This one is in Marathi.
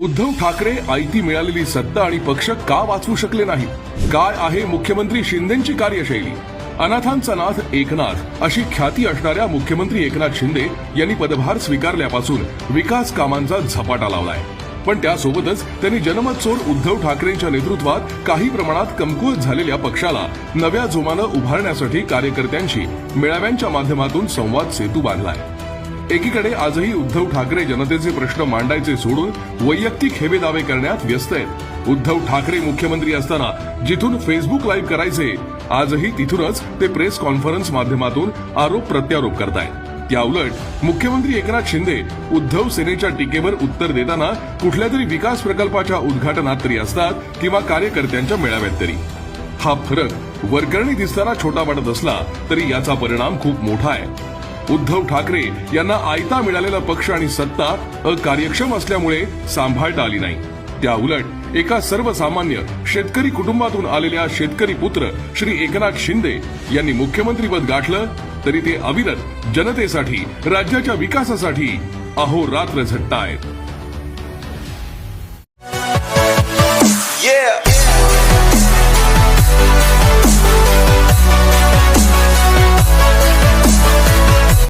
उद्धव ठाकरे आयती मिळालेली सत्ता आणि पक्ष का वाचवू शकले नाही काय आहे मुख्यमंत्री शिंदेची कार्यशैली? अनाथांचा नाथ एकनाथ अशी ख्याती असणाऱ्या मुख्यमंत्री एकनाथ शिंदे यांनी पदभार स्वीकारल्यापासून विकास कामांचा झपाटा लावलाय. पण त्यासोबतच त्यांनी जनमत चोर उद्धव ठाकरेंच्या नेतृत्वात काही प्रमाणात कमकुवत झालेल्या पक्षाला नव्या जोमानं उभारण्यासाठी कार्यकर्त्यांशी मेळाव्यांच्या माध्यमातून संवाद सेतू बांधलाय. एकीकडे आजही उद्धव ठाकरे जनतेचे प्रश्न मांडायचे सोडून वैयक्तिक हेवे दावे करण्यात व्यस्त आहेत. उद्धव ठाकरे मुख्यमंत्री असताना जिथून फेसबुक लाईव्ह करायचे आजही तिथूनच ते प्रेस कॉन्फरन्स माध्यमातून आरोप प्रत्यारोप करतायत. त्याउलट मुख्यमंत्री एकनाथ शिंदे उद्धव सेनेच्या टीकेवर उत्तर देताना कुठल्या तरी विकास प्रकल्पाच्या उद्घाटनात तरी असतात किंवा कार्यकर्त्यांच्या मेळाव्यात तरी. हा फरक वरकरणी दिसताना छोटा वाटत असला तरी याचा परिणाम खूप मोठा आहे. उद्धव ठाकरे यांना आयता मिळालेला पक्ष आणि सत्ता अकार्यक्षम असल्यामुळे सांभाळता आली नाही. त्या उलट एका सर्वसामान्य शेतकरी कुटुंबातून आलेल्या शेतकरी पुत्र श्री एकनाथ शिंदे यांनी मुख्यमंत्रीपद गाठलं तरी ते अविरत जनतेसाठी राज्याच्या विकासासाठी अहोरात्र झटतायत.